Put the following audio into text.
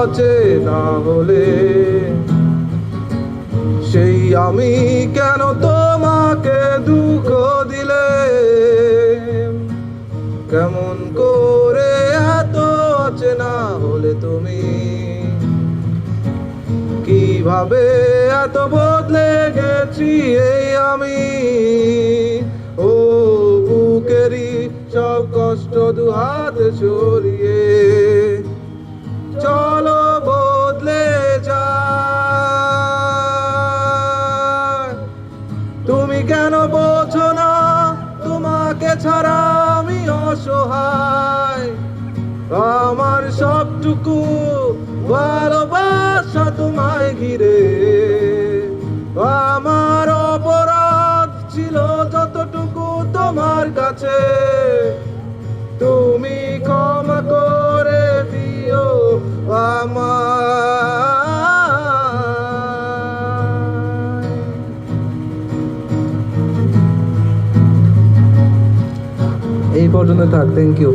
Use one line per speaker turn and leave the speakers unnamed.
অচেনা হলে? সেই আমি কেন তোমাকে দুঃখ দিলে? কেমন করে এত অচেনা হলে তুমি? কীভাবে এত বদলে গেছি এই আমি? কষ্ট দু হাতে সরিয়ে। চলো বদলে যায় তুমি কেন বোঝো না? তোমাকে ছাড়া আমি অসহায়। আমার সবটুকু ভালোবাসা তোমায় ঘিরে। আমার অপরাধ ছিল যতটুকু তোমার কাছে। এই পর্যন্ত থাক থ্যাংক ইউ